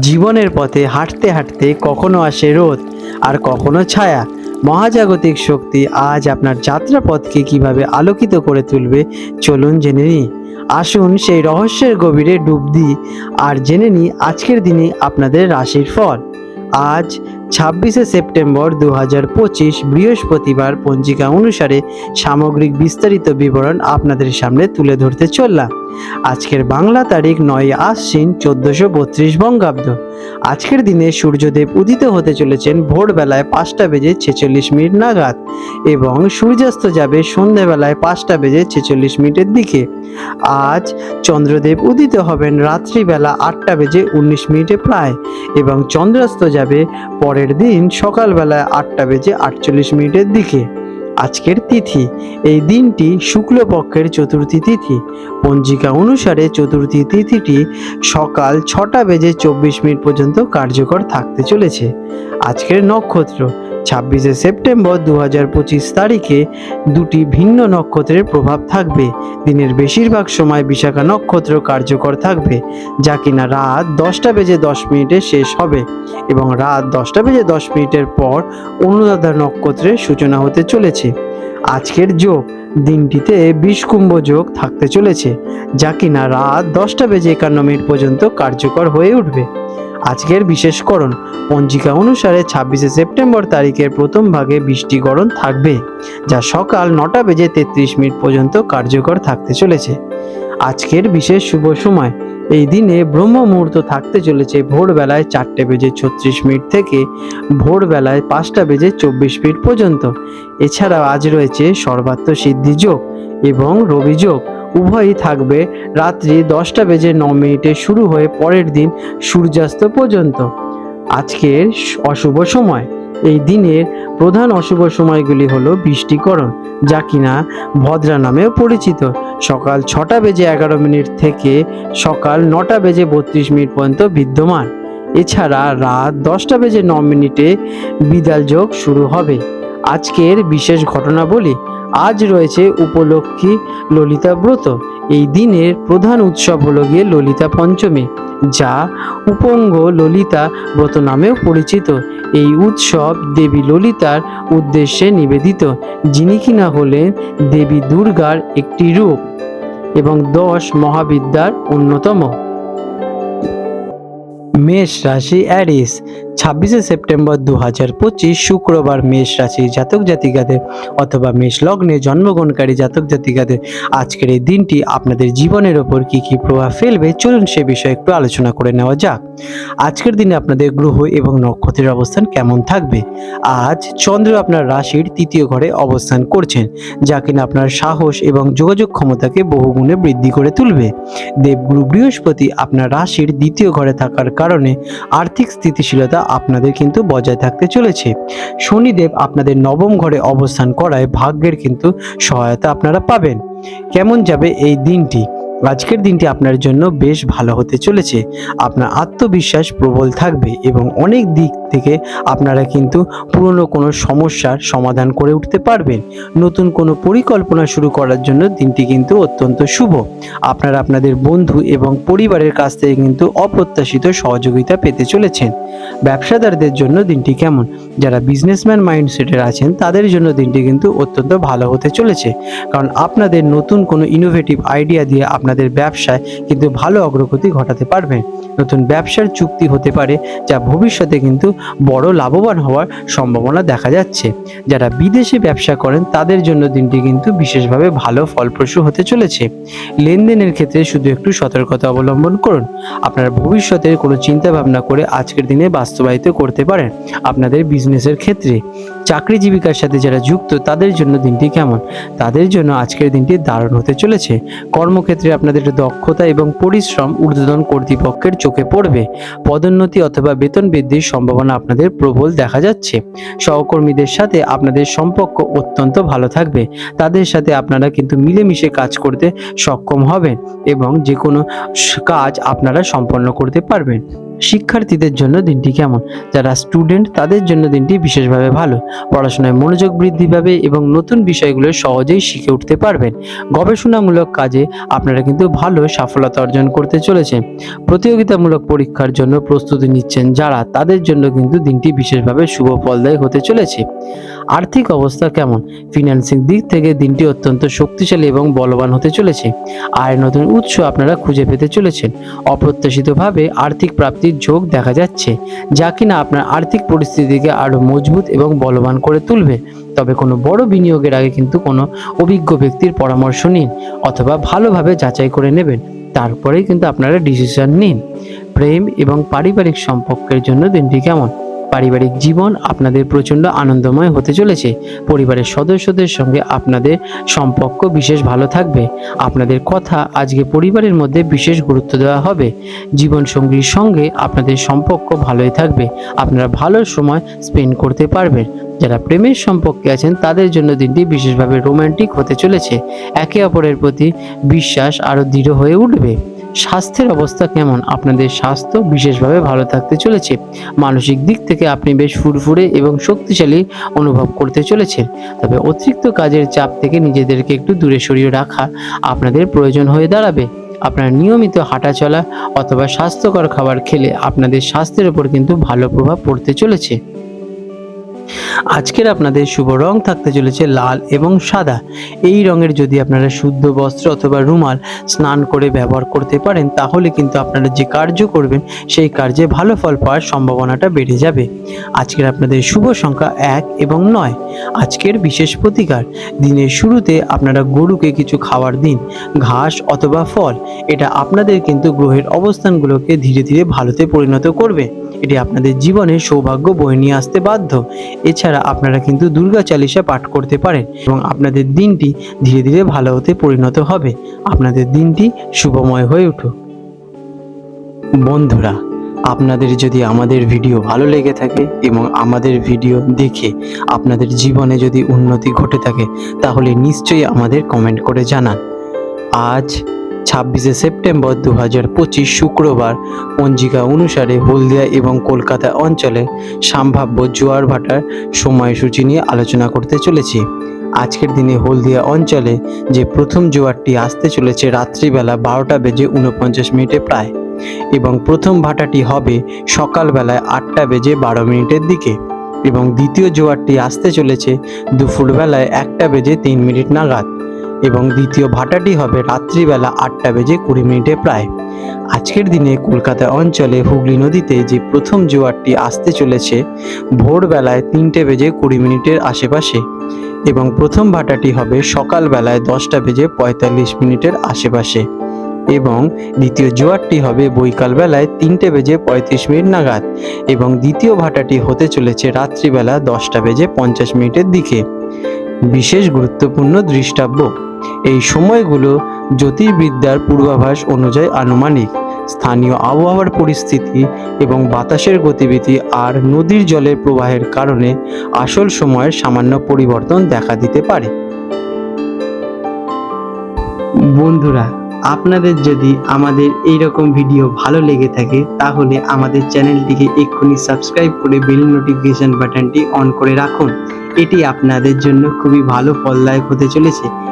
জীবনের পথে হাঁটতে হাঁটতে কখনো আসে রোদ আর কখনো ছায়া। মহাজাগতিক শক্তি আজ আপনার যাত্রাপথকে কীভাবে আলোকিত করে তুলবে, চলুন জেনে নিই। আসুন সেই রহস্যের গভীরে ডুব দিই আর জেনে নিই আজকের দিনে আপনাদের রাশির ফল। আজ ছাব্বিশে সেপ্টেম্বর দু হাজার পঁচিশ বৃহস্পতিবার পঞ্জিকা অনুসারে সামগ্রিক বিস্তারিত বিবরণ আপনাদের সামনে তুলে ধরতে চললাম। আজকের বাংলা তারিখ নয় আশ্বিন চোদ্দোশো বত্রিশ বঙ্গাব্দ। আজকের দিনে সূর্যদেব উদিত হতে চলেছেন ভোরবেলায় পাঁচটা বেজে ছেচল্লিশ মিনিট নাগাদ এবং সূর্যাস্ত যাবে সন্ধ্যেবেলায় পাঁচটা বেজে ছেচল্লিশ মিনিটের দিকে। আজ চন্দ্রদেব উদিত হবেন রাত্রিবেলা আটটা বেজে উনিশ মিনিটে প্রায় এবং চন্দ্রাস্ত যাবে পরের দিন সকালবেলায় আটটা বেজে আটচল্লিশ মিনিটের দিকে। আজকের তিথি, এই দিনটি শুক্লপক্ষের চতুর্থী তিথি। পঞ্জিকা অনুসারে চতুর্থী তিথিটি সকাল ছটা বেজে চব্বিশ মিনিট পর্যন্ত কার্যকর থাকতে চলেছে। আজকের নক্ষত্র ছাব্বিশে সেপ্টেম্বর দু হাজার পঁচিশ তারিখে দুটি ভিন্ন নক্ষত্রের প্রভাব থাকবে। দিনের বেশিরভাগ সময় বিশাখা নক্ষত্র কার্যকর থাকবে, যা কিনা রাত দশটা বেজে দশ মিনিটে শেষ হবে এবং রাত দশটা বেজে দশ মিনিটের পর অনুরাধা নক্ষত্রের সূচনা হতে চলেছে। আজকের যোগ, দিনটিতে বিষকুম্ভ যোগ থাকতে চলেছে, যা কিনা রাত দশটা বেজে একান্ন মিনিট পর্যন্ত কার্যকর হয়ে উঠবে। আজকের বিশেষকরণ পঞ্জিকা অনুসারে ছাব্বিশে সেপ্টেম্বর তারিখের প্রথম ভাগে বৃষ্টিকরণ থাকবে, যা সকাল নটা বেজে তেত্রিশ মিনিট পর্যন্ত কার্যকর থাকতে চলেছে। আজকের বিশেষ শুভ সময়, এই দিনে ব্রহ্ম মুহূর্ত থাকতে চলেছে ভোরবেলায় চারটে বেজে ছত্রিশ মিনিট থেকে ভোরবেলায় পাঁচটা বেজে চব্বিশ মিনিট পর্যন্ত। এছাড়াও আজ রয়েছে সর্বাত্ম সিদ্ধি যোগ এবং রবি যোগ। উভয়ই থাকবে। রাত্রি দশটা বেজে ন মিনিটে শুরু হয়ে পরের দিন সূর্যাস্ত পর্যন্ত। আজকের অশুভ সময়। এই দিনের প্রধান অশুভ সময়গুলি হলো বৃষ্টিকরণ, যা কিনা ভদ্রা নামেও পরিচিত। সকাল ছটা বেজে এগারো মিনিট থেকে সকাল নটা বেজে বত্রিশ মিনিট পর্যন্ত বিদ্যমান। এছাড়া রাত দশটা বেজে ন মিনিটে বিদাল যোগ শুরু হবে। আজকের বিশেষ ঘটনা বলি, আজ রয়েছে উপলক্ষী ললিতা ব্রত। এই দিনের প্রধান উৎসব হলো গিয়ে ললিতা পঞ্চমী, যা উপঙ্গ ললিতা ব্রত নামেও পরিচিত। এই উৎসব দেবী ললিতার উদ্দেশ্যে নিবেদিত, যিনি কিনা হলেন দেবী দুর্গার একটি রূপ এবং দশ মহাবিদ্যার অন্যতম। মেষ রাশি অ্যারিস ছাব্বিশে সেপ্টেম্বর দু হাজার পঁচিশ শুক্রবার মেষ রাশি জাতক জাতিকাদের অথবা মেষ লগ্নে জন্মগ্রহণকারী জাতক জাতিকাদের আজকের এই দিনটি আপনাদের জীবনের ওপর কি কি প্রভাব ফেলবে, চলুন সে বিষয়ে একটু আলোচনা করে নেওয়া যাক। আজকের দিনে আপনাদের গ্রহ এবং নক্ষত্রের অবস্থান কেমন থাকবে? আজ চন্দ্র আপনার রাশির তৃতীয় ঘরে অবস্থান করছেন, যা কিনা আপনার সাহস এবং যোগাযোগ ক্ষমতাকে বহুগুণে বৃদ্ধি করে তুলবে। দেবগুরু বৃহস্পতি আপনার রাশির দ্বিতীয় ঘরে থাকার কারণে আর্থিক স্থিতিশীলতা আপনাদের কিন্তু বজায় থাকতে চলেছে। শনিদেব আপনাদের নবম ঘরে অবস্থান করায় ভাগ্যের কিন্তু সহায়তা আপনারা পাবেন। কেমন যাবে এই দিনটি? আজকের দিনটি আপনার জন্য বেশ ভালো হতে চলেছে। আপনার আত্মবিশ্বাস প্রবল থাকবে এবং অনেক দিক থেকে আপনারা কিন্তু পুরনো কোনো সমস্যার সমাধান করে উঠতে পারবেন। নতুন কোনো পরিকল্পনা শুরু করার জন্য দিনটি কিন্তু অত্যন্ত শুভ। আপনারা আপনাদের বন্ধু এবং পরিবারের কাছ থেকে কিন্তু অপ্রত্যাশিত সহযোগিতা পেতে চলেছেন। ব্যবসাদারদের জন্য দিনটি কেমন? যারা বিজনেসম্যান মাইন্ডসেটের আছেন, তাদের জন্য দিনটি কিন্তু অত্যন্ত ভালো হতে চলেছে। কারণ আপনাদের নতুন কোনো ইনোভেটিভ আইডিয়া দিয়ে আপনাদের ব্যবসায় কিন্তু ভালো অগ্রগতি ঘটাতে পারবেন নতুন ব্যবসার চুক্তি হতে পারে, যা ভবিষ্যতে কিন্তু বড় লাভবান হওয়ার সম্ভাবনা দেখা যাচ্ছে। যারা বিদেশে ব্যবসা করেন, তাদের জন্য দিনটি কিন্তু বিশেষভাবে ভালো, ফলপ্রসূ হতে চলেছে। লেনদেনের ক্ষেত্রে শুধু একটু সতর্কতা অবলম্বন করুন। আপনার ভবিষ্যতের কোনো চিন্তা ভাবনা করে আজকের দিনে বাস্তবায়িত করতে পারেন আপনাদের বিজনেসের ক্ষেত্রে। চাকরি জীবিকার সাথে যারা যুক্ত, তাদের জন্য দিনটি কেমন? তাদের জন্য আজকের দিনটি দারুণ হতে চলেছে। কর্মক্ষেত্রে আপনাদের দক্ষতা এবং পরিশ্রম ঊর্ধ্বতন কর্তৃপক্ষের চোখে পড়বে, পদোন্নতি অথবা বেতন বৃদ্ধির সম্ভাবনা আপনাদের প্রবল দেখা যাচ্ছে। সহকর্মীদের সাথে আপনাদের সম্পর্ক অত্যন্ত ভালো থাকবে। তাদের সাথে আপনারা কিন্তু মিলেমিশে কাজ করতে সক্ষম হবেন এবং যে কোনো কাজ আপনারা সম্পন্ন করতে পারবেন। শিক্ষার্থীদের জন্য দিনটি কেমন? যারা স্টুডেন্ট তাদের জন্য দিনটি বিশেষভাবে ভালো। পড়াশোনায় মনোযোগ বৃদ্ধি পাবে এবং নতুন বিষয়গুলো সহজেই শিখে উঠতে পারবেন। গবেষণামূলক কাজে আপনারা কিন্তু ভালো সফলতা অর্জন করতে চলেছেন। প্রতিযোগিতামূলক পরীক্ষার জন্য প্রস্তুতি নিচ্ছেন যারা, তাদের জন্য কিন্তু দিনটি বিশেষভাবে শুভ ফলদায়ক হতে চলেছে। আর্থিক অবস্থা কেমন? ফিনান্সিং দিক থেকে দিনটি অত্যন্ত শক্তিশালী এবং বলবান হতে চলেছে। আয়ের নতুন উৎস আপনারা খুঁজে পেতে চলেছেন। অপ্রত্যাশিতভাবে আর্থিক প্রাপ্তির যোগ দেখা যাচ্ছে। যা কিনা আপনার আর্থিক পরিস্থিতিকে আরও মজবুত এবং বলবান করে তুলবে। তবে কোনো বড় বিনিয়োগের আগে কিন্তু কোনো অভিজ্ঞ ব্যক্তির পরামর্শ নিন অথবা ভালোভাবে যাচাই করে নেবেন। তারপরেই কিন্তু আপনারা ডিসিশন নিন। প্রেম এবং পারিবারিক সম্পর্কের জন্য দিনটি কেমন? পারিবারিক জীবন আপনাদের প্রচণ্ড আনন্দময় হতে চলেছে। পরিবারের সদস্যদের সঙ্গে আপনাদের সম্পর্ক বিশেষ ভালো থাকবে। আপনাদের কথা আজকে পরিবারের মধ্যে বিশেষ গুরুত্ব দেওয়া হবে। জীবনসঙ্গীর সঙ্গে আপনাদের সম্পর্ক ভালোই থাকবে। আপনারা ভালো সময় স্পেন্ড করতে পারবেন। যারা প্রেমের সম্পর্কে আছেন, তাদের জন্য দিনটি বিশেষভাবে রোমান্টিক হতে চলেছে। একে অপরের প্রতি বিশ্বাস আরও দৃঢ় হয়ে উঠবে। স্বাস্থ্যের অবস্থা কেমন? আপনাদের স্বাস্থ্য বিশেষভাবে ভালো থাকতে চলেছে। মানসিক দিক থেকে আপনি বেশ ফুরফুরে এবং শক্তিশালী অনুভব করতে চলেছেন তবে অতিরিক্ত কাজের চাপ থেকে নিজেদেরকে একটু দূরে সরিয়ে রাখা আপনাদের প্রয়োজন হয়ে দাঁড়াবে। আপনার নিয়মিত হাঁটাচলা অথবা স্বাস্থ্যকর খাবার খেলে আপনাদের স্বাস্থ্যের উপর কিন্তু ভালো প্রভাব পড়তে চলেছে। আজকের আপনাদের শুভ রং থাকতে চলেছে লাল এবং সাদা। এই রঙের যদি আপনারা শুদ্ধ বস্ত্র অথবা রুমাল স্নান করে ব্যবহার করতে পারেন, তাহলে কিন্তু আপনারা যে কার্য করবেন, সেই কার্যে ভালো ফল পাওয়ার সম্ভাবনাটা বেড়ে যাবে। আজকের আপনাদের শুভ সংখ্যা এক এবং নয়। আজকের বিশেষ প্রতিকার, দিনের শুরুতে আপনারা গরুকে কিছু খাবার দিন, ঘাস অথবা ফল, এটা আপনাদের কিন্তু গ্রহের অবস্থানগুলোকে ধীরে ধীরে ভালোতে পরিণত করবে। এটি আপনাদের জীবনে সৌভাগ্য বয়ে নিয়ে আসতে বাধ্য। এছাড়া আপনারা কিন্তু দুর্গা চালিসা পাঠ করতে পারেন এবং আপনাদের দিনটি ধীরে ধীরে ভালো হতে পরিণত হবে। আপনাদের দিনটি শুভময় হয়ে উঠুক। বন্ধুরা, আপনাদের যদি আমাদের ভিডিও ভালো লেগে থাকে এবং আমাদের ভিডিও দেখে আপনাদের জীবনে যদি উন্নতি ঘটে থাকে, তাহলে নিশ্চয়ই আমাদের কমেন্ট করে জানান। আজ ছাব্বিশে সেপ্টেম্বর দু হাজার পঁচিশ শুক্রবার পঞ্জিকা অনুসারে হলদিয়া এবং কলকাতা অঞ্চলে সম্ভাব্য জোয়ার ভাটার সময়সূচি নিয়ে আলোচনা করতে চলেছি। আজকের দিনে হলদিয়া অঞ্চলে যে প্রথম জোয়ারটি আসতে চলেছে রাত্রিবেলা বারোটা বেজে উনপঞ্চাশ মিনিটে প্রায় এবং প্রথম ভাটাটি হবে সকালবেলায় আটটা বেজে বারো মিনিটের দিকে এবং দ্বিতীয় জোয়ারটি আসতে চলেছে দুপুরবেলায় একটা বেজে তিন মিনিট নাগাদ। এবং দ্বিতীয় ভাটাটি হবে রাত্রিবেলা আটটা বেজে কুড়ি মিনিটে প্রায়। আজকের দিনে কলকাতা অঞ্চলে হুগলি নদীতে যে প্রথম জোয়ারটি আসতে চলেছে, ভোরবেলায় তিনটে বেজে কুড়ি মিনিটের আশেপাশে এবং প্রথম ভাটাটি হবে সকালবেলায় দশটা বেজে পঁয়তাল্লিশ মিনিটের আশেপাশে এবং দ্বিতীয় জোয়ারটি হবে বৈকালবেলায় তিনটে বেজে পঁয়ত্রিশ মিনিট নাগাদ এবং দ্বিতীয় ভাটাটি হতে চলেছে রাত্রিবেলা দশটা বেজে পঞ্চাশ মিনিটের দিকে। বিশেষ গুরুত্বপূর্ণ দৃষ্টাব্য এই সময়গুলো জ্যোতির্বিদ্যার পূর্বাভাস অনুযায়ী আনুমানিক। স্থানীয় আবহাওয়ার পরিস্থিতি এবং বাতাসের গতিবিধি আর নদীর জলের প্রবাহের কারণে আসল সময়ের সামান্য পরিবর্তন দেখা দিতে পারে। বন্ধুরা, আপনাদের যদি আমাদের এই রকম ভিডিও ভালো লেগে থাকে, তাহলে আমাদের চ্যানেলটিকে এক্ষুনি সাবস্ক্রাইব করে বেল নোটিফিকেশন বাটনটি অন করে রাখুন। এটি আপনাদের জন্য খুবই ভালো ফলদায়ক হতে চলেছে।